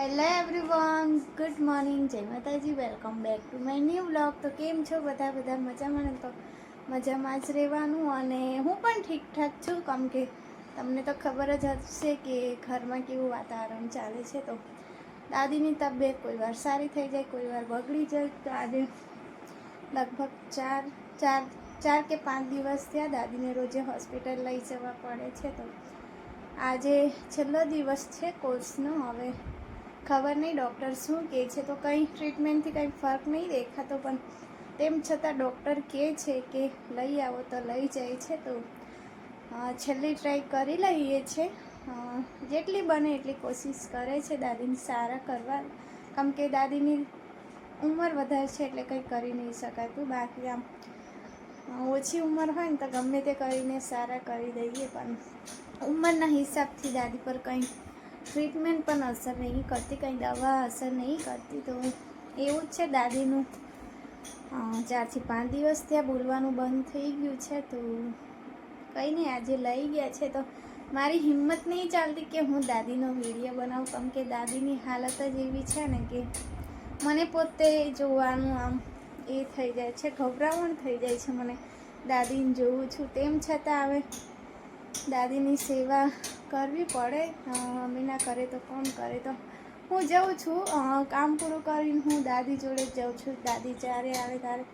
Hello everyone good morning જય માતાજી welcome back to my new blog તો કેમ છો બધા? બધા મજામાં ને? તો મજામાં જ રહેવાનું અને હું પણ ઠીકઠાક છું. કેમ કે તમને તો ખબર જ હશે કે ઘરમાં કેવું વાતાવરણ ચાલે છે. તો દાદીની તબિયત કોઈ વાર સારી થઈ જાય, કોઈ વાર બગડી જાય. તો આજે લગભગ ચાર ચાર ચાર કે પાંચ દિવસ થયા દાદીને રોજે હોસ્પિટલ લઈ જવા પડે છે. તો આજે છેલ્લો દિવસ છે કોર્સનો. હવે ખબર નહીં ડૉક્ટર શું કહે છે? તો કંઈ ટ્રીટમેન્ટથી કંઈ ફરક નહીં દેખાતો, પણ તેમ છતાં ડૉક્ટર કહે છે કે લઈ આવો તો લઈ જાય છે તો છેલ્લી ટ્રાય કરી લઈએ છે. જેટલી બને એટલી કોશિશ કરે છે દાદીને સારા કરવા. કેમ કે દાદીની ઉંમર વધારે છે એટલે કંઈ કરી નહીં શકાતું બાકી આમ ઓછી ઉંમર હોય ને તો ગમે તે કરીને સારા કરી દઈએ, પણ ઉંમરના હિસાબથી દાદી પર કંઈ ટ્રીટમેન્ટ પણ અસર નહીં કરતી, કંઈ દવા અસર નહીં કરતી, તો એવું જ છે દાદીનું. ચારથી પાંચ દિવસ ત્યાં બોલવાનું બંધ થઈ ગયું છે, તો કંઈ નહીં, આજે લઈ ગયા છે, તો મારી હિંમત નહીં ચાલતી કે હું દાદીનો વીડિયો બનાવું. કેમ કે દાદીની હાલત જ એવી છે ને કે મને પોતે જોવાનું આમ એ થઈ જાય છે ગભરામણ થઈ જાય છે મને. દાદીને જોઉં છું, તેમ છતાં હવે દાદીની સેવા કરવી પડે? મમ્મીના કરે તો કોણ કરે? તો હું જાઉં છું. કામ પૂરું કરીને હું દાદી જોડે જાઉં છું. દાદી જ્યારે આવે ત્યારે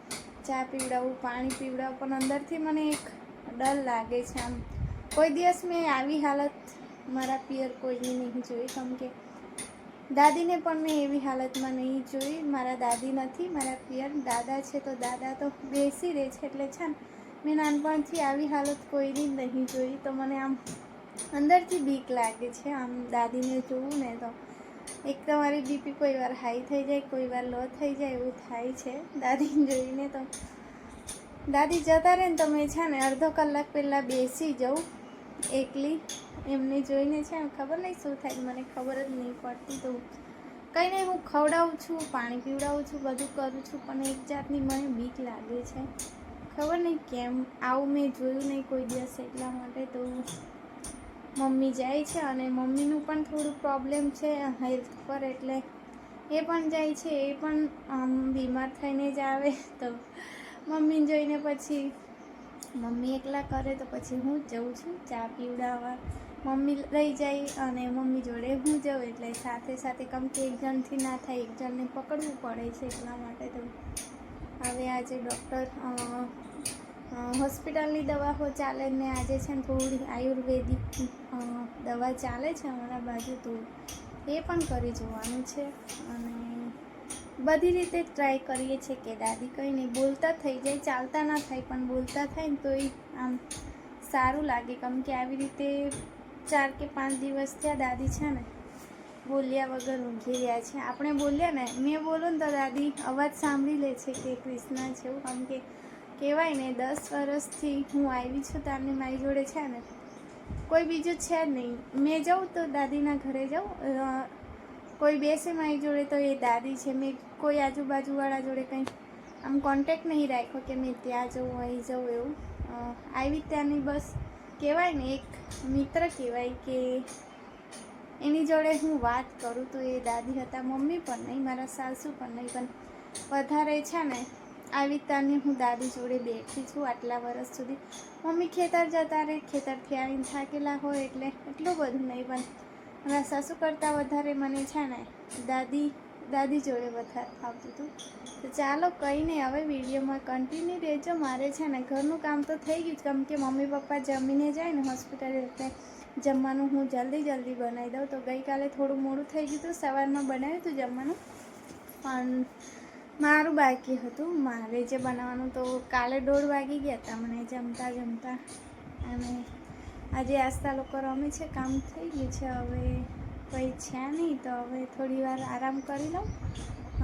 ચા પીવડાવું, પાણી પીવડાવું, પણ અંદરથી મને એક ડર લાગે છે આમ. કોઈ દિવસ મેં આવી હાલત મારા પિયર કોઈની નહીં જોઈ. કેમ કે દાદીને પણ મેં એવી હાલતમાં નહીં જોઈ. મારા દાદી નથી, મારા પિયર દાદા છે. તો દાદા તો બેસી રહે છે. એટલે છે ને, મેં નાનપણથી આવી હાલત કોઈની નહીં જોઈ. તો મને આમ અંદરથી બીક લાગે છે. આમ દાદીને જોવું ને તો એક તમારી બીપી કોઈ વાર હાઈ થઈ જાય, કોઈ વાર લો થઈ જાય એવું થાય છે. દાદીને જોઈને તો દાદી જતા રહે ને તો મેં છે ને અડધો કલાક પહેલાં બેસી જાઉં એકલી. એમને જોઈને છે ને ખબર નહીં શું થાય મને ખબર જ નહીં પડતી. તો કંઈ નહીં, હું ખવડાવું છું, પાણી પીવડાવું છું, બધું કરું છું, પણ એક જાતની મને બીક લાગે છે. ખબર નહીં કેમ આવું મેં જોયું નહીં કોઈ દિવસ એટલા માટે તો મમ્મી જાય છે અને મમ્મીનું પણ થોડું પ્રોબ્લેમ છે હેલ્થ પર એટલે એ પણ જાય છે, એ પણ, આમ, બીમાર થઈને જ આવે. તો મમ્મીને જોઈને પછી મમ્મી એકલા કરે તો પછી હું જ જઉં છું ચા પીવડાવવા. મમ્મી લઈ જાય અને મમ્મી જોડે હું જાઉં એટલે સાથે સાથે કમ કે એક જણથી ના થાય, એક જણને પકડવું પડે છે એટલા માટે તો. હવે આજે ડૉક્ટર હોસ્પિટલની દવાઓ ચાલે ને આજે છે ને થોડી આયુર્વેદિક દવા ચાલે છે અમારા બાજુ તો એ પણ કરી જોવાનું છે અને બધી રીતે ટ્રાય કરીએ છીએ કે દાદી કંઈ નહીં, બોલતા થઈ જાય, ચાલતા ના થાય, પણ બોલતા થાય ને તોય આમ સારું લાગે. કેમ કે આવી રીતે ચાર કે પાંચ દિવસ થયા દાદી છે ને બોલ્યા વગર ઊંઘી રહ્યા છે. આપણે બોલ્યા ને, મેં બોલું ને તો દાદી અવાજ સાંભળી લે છે કે ક્રિષ્ના છે એવું, કેમ કે કહેવાય ને, દસ વર્ષથી હું આવી છું તારની મારી જોડે છે ને. કોઈ બીજું છે નહીં. મેં જાઉં તો દાદીના ઘરે જાઉં. કોઈ બેસે મારી જોડે તો એ દાદી છે. મેં કોઈ આજુબાજુવાળા જોડે કંઈ આમ કોન્ટેક નહીં રાખ્યો કે મેં ત્યાં જઉં, અહીં જઉં એવું. આવી ત્યાંની બસ કહેવાય ને, એક મિત્ર કહેવાય કે એની જોડે હું વાત કરું તો એ દાદી હતા. મમ્મી પણ નહીં, મારા સાસુ પણ નહીં, પણ વધારે છે ને આવી તાની હું દાદી જોડે બેઠી છું આટલા વર્ષ સુધી. મમ્મી ખેતર જતા રહે, ખેતરથી આવીને થાકેલા હોય એટલે એટલું બધું નહીં, પણ મારા સાસુ કરતાં વધારે મને છે ને દાદી દાદી જોડે વધારે ફાવતું હતું. તો ચાલો કંઈ નહીં, હવે વિડીયોમાં કન્ટિન્યુ રહેજો. મારે છે ને ઘરનું કામ તો થઈ ગયું કેમ કે મમ્મી પપ્પા જમીને જાય ને હોસ્પિટલ એટલે જમવાનું હું જલ્દી જલ્દી બનાવી દઉં. તો ગઈકાલે થોડું મોડું થઈ ગયું હતું, સવારમાં બનાવ્યું હતું જમવાનું. પણ મારું બાકી હતું. મારે જે બનાવવાનું તો કાલે દોઢ વાગી ગયા હતા મને જમતા જમતા અને આજે આસ્તા લોકો રમે છે. કામ થઈ ગયું છે. હવે કંઈ છે નહીં તો હવે થોડી વાર આરામ કરી લઉં.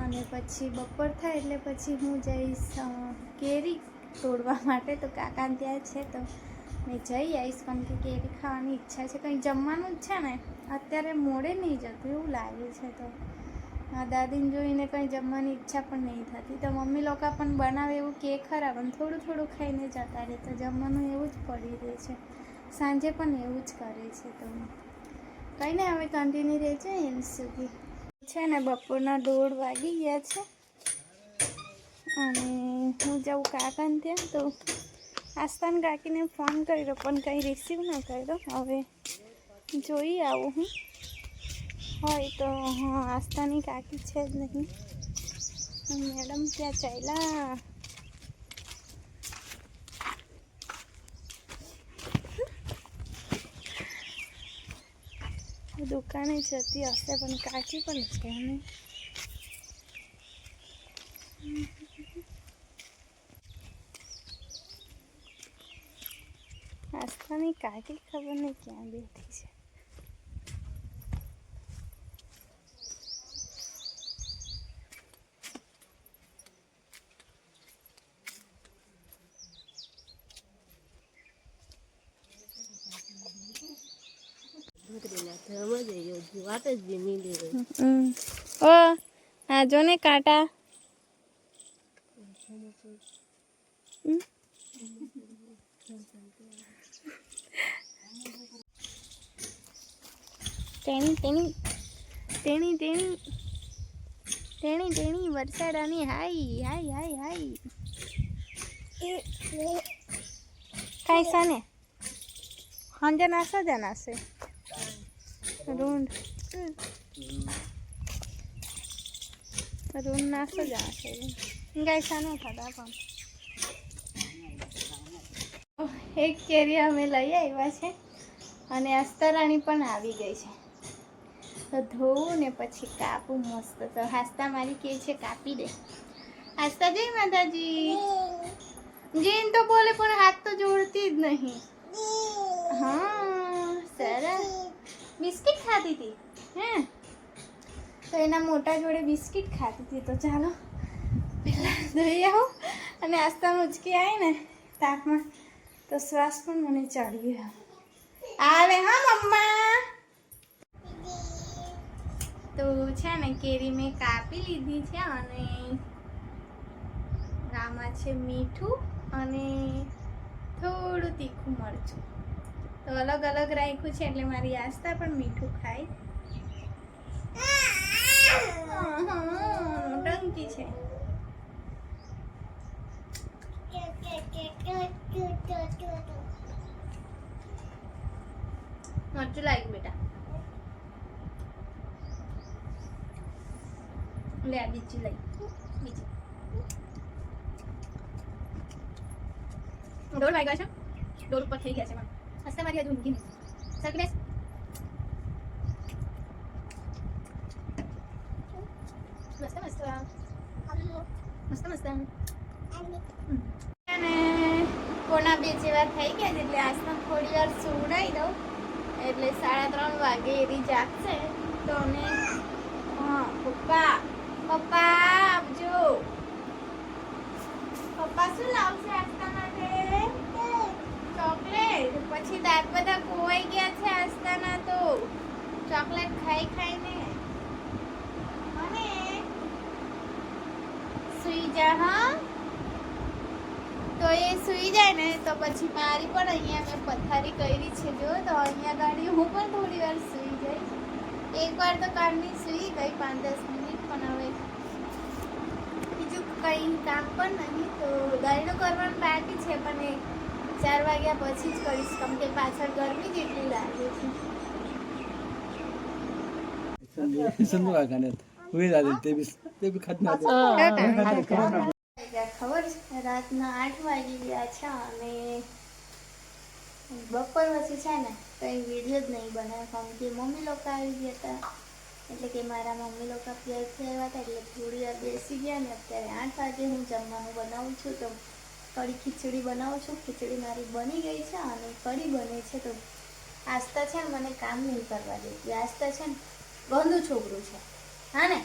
અને પછી બપોર થાય એટલે પછી હું જઈશ કેરી તોડવા માટે. તો કાકા ત્યાં છે તો મેં જઈ આવીશ. કારણ કે કેરી ખાવાની ઈચ્છા છે. કંઈ જમવાનું જ છે ને? અત્યારે મોડે નહીં જતું એવું લાગે છે તો. દાદીને જોઈને કંઈ જમવાની ઈચ્છા પણ નહીં થતી. તો મમ્મી લોકો પણ બનાવે એવું કે ખરા, પણ થોડું થોડું ખાઈને જતા રહે. તો જમવાનું એવું જ પડી રહે છે. સાંજે પણ એવું જ કરે છે તો. કંઈ ને હવે કન્ટિન્યુ રહેજો એમ સુધી. છે ને, બપોરના દોઢ વાગી ગયા છે. અને હું જાઉં કાકાને ત્યાં. તો આસ્થાન કાકીને ફોન કર્યો, પણ કંઈ રિસીવ ન કર્યો. હવે જોઈ આવું હું. હોય તો આસ્થાની કાકી છે જ નહીં. મેડમ ત્યાં ચાલ્યા. દુકાને જતી હશે, પણ કાકી પણ છે ને આસ્થાની કાકી ખબર નહીં ક્યાં બેઠી છે. હમ. ઓ, આ જો ને. તેણી તેણી તેણી તેણી તેણી તેણી, વરસાડાની હાઈ હાઈ હાઈ હાઈ. કાંઈ સાને? હાંજે નાસે જ નાસે રૂંડ રૂંડ નાસ્તો જ આવશે ગાય સાનો ખાતા પણ એક કેરી અમે લઈ આવ્યા છે અને અસ્તરાણી પણ આવી ગઈ છે તો ધોવું ને પછી કાપું મસ્ત તો હાસ્તા મારી કે છે કાપી દે હાસ્તા જય માતાજી જીન તો બોલે પણ હાથ તો જોડતી જ નહીં હા સરસ બિસ્કિટ ખાધી હતી હે? તો એના મોટા જોડે બિસ્કિટ ખાતી હતી. તો ચાલો, પહેલાં ધોઈ આવું અને આસ્તા ઉચકી આવી ને તાપમાં તો શ્વાસ પણ મને ચડી ગયો. આવે હા મમ્મા. તો છે ને, કેરી મેં કાપી લીધી છે અને આમાં છે મીઠું અને થોડું તીખું મરચું. તો અલગ અલગ રાખ્યું છે એટલે મારી આસ્થા પણ મીઠું ખાય ટંકી છે. બેટા. લે બીજું લઈ. બીજું. ડોલ વાગ્યા છે. ડોલ ઉપર થઈ ગયા છે હસ્તે મારી હજુ ઊંઘી નહીં સરખી બેસ મસ્ત મસ્ત મસ્ત મસ્ત. અને કોના બે જેવા થઈ ગયા એટલે આજના થોડી વાર સુવડાવી દઉં. એટલે સાડા ત્રણ વાગે એરી જાગશે. તો અમે હા પપ્પા પપ્પા આપજો પપ્પા શું લાવશે માટે? ચોકલેટ. પછી દાંત બધા ખોવાઈ ગયા છે આસ્તાના તો. ચોકલેટ ખાઈ ખાઈને અને સુઈ જા, હા? તો એ સૂઈ જાય ને, તો પછી મારી પણ અહીંયા મેં પથારી કરી છે, જો. તો અહીંયા ગાડી, હું પણ થોડી વાર સૂઈ જઈશ. એકવાર તો કાલની સુઈ ગઈ, પાંચ દસ મિનિટ પણ હવે. બીજું કંઈ કામ પણ નહીં, તો ગાડીનું કરવાનું બાકી છે, પણ એ ચાર વાગ્યા પછી જ કરીશ. કેમ કે પાછળ ગરમી જેટલી લાગે છે. સંધુ સંધુ આગાને હું જ આદિત્ય બી તે બી ખાધના ખબર રાતના આઠ વાગી ગયા છે અને બપોર પછી છે ને કંઈ વીડિયો જ નહીં બનાવ્યો. કારણ કે મમ્મી લોકો આવી ગયા હતા. એટલે કે મારા મમ્મી લોકો ઘેરથી આવ્યા હતા એટલે થોડી વાર બેસી ગયા ને અત્યારે આઠ વાગે હું જમવાનું બનાવું છું. તો કડી ખીચડી બનાવું છું. ખીચડી મારી બની ગઈ છે અને કડી બને છે. તો આસ્તા છે ને મને કામ નહીં કરવા દેતી આસ્તા છે ને ગંદુ છોકરું છે. હા ને?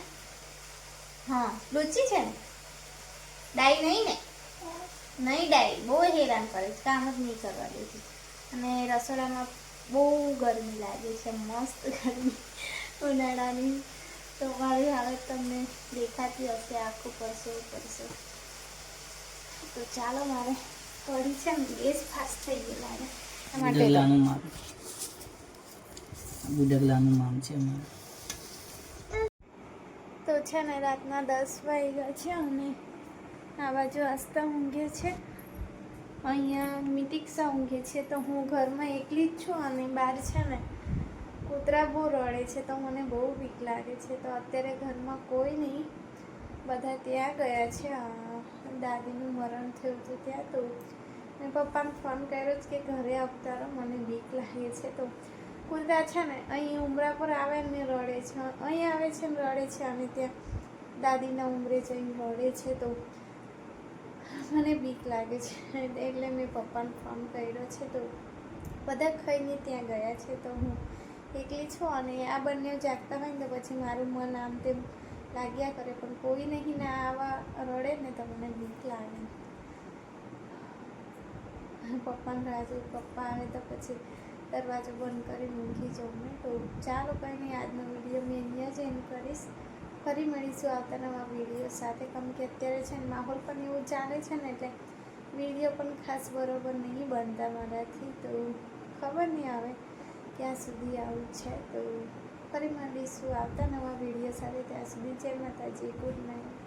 હા, લુચી છે ને? ડાઈ નહીં ને? નહીં ડાઈ, બહુ હેરાન કરે છે, કામ જ નહીં કરવા દેતી અને રસોડામાં બહુ ગરમી લાગે છે, મસ્ત ગરમી ઉનાળાની. તો મારી હાલત તમને દેખાતી હશે, આખું પરસો પરસો તો ચાલો, મારે પડી છે ને, ગેસ ફાસ્ટ થઈ ગયો મારે. બુડગલાનું માપ. બુડગલાનું મામ છે અમારે. તો છે ને, રાતના દસ વાગ્યા છે અને આ બાજુ આસ્તા ઊંઘે છે. અહીંયા મિતિક્ષા ઊંઘે છે તો હું ઘરમાં એકલી જ છું અને બહાર છે ને, કૂતરા બહુ રડે છે તો મને બહુ બીક લાગે છે. તો અત્યારે ઘરમાં કોઈ નહીં. બધા ત્યાં ગયા છે. દાદીનું મરણ થયું હતું ત્યાં તો. મેં પપ્પાને ફોન કર્યો જ કે ઘરે આવતા મને બીક લાગે છે. તો કૂતરા છે ને, અહીં ઉમરા પર આવે ને રડે છે. અહીં આવે છે ને રડે છે, અને ત્યાં દાદીના ઉમરે જઈને રડે છે તો મને બીક લાગે છે. એટલે મેં પપ્પાને ફોન કર્યો છે તો બધા ખાઈને ત્યાં ગયા છે તો હું એકલી છું અને આ બંને જાગતા હોય ને તો પછી મારું મન આમ તેમ લાગ્યા કરે, પણ કોઈ નહીં ને આવા રડે ને તો મને બીક લાગે. પપ્પાને રાજુ, પપ્પા આવે તો પછી દરવાજો બંધ કરી ઊંઘી જાઉં મેં. તો ચાલો કંઈ નહીં આજનો વીડિયો મેં અહીંયા જ એન્ડ કરીશ. ફરી મળીશું આવતા નવા વીડિયો સાથે. કેમ કે અત્યારે છે ને માહોલ પણ એવું ચાલે છે ને એટલે વીડિયો પણ ખાસ બરોબર નહીં બનતા મારાથી. તો ખબર નહીં આવે ક્યાં સુધી આવું છે. તો ફરી મળીશું આવતા નવા વીડિયો સાથે. ત્યાં સુધી જય માતાજી. Good night.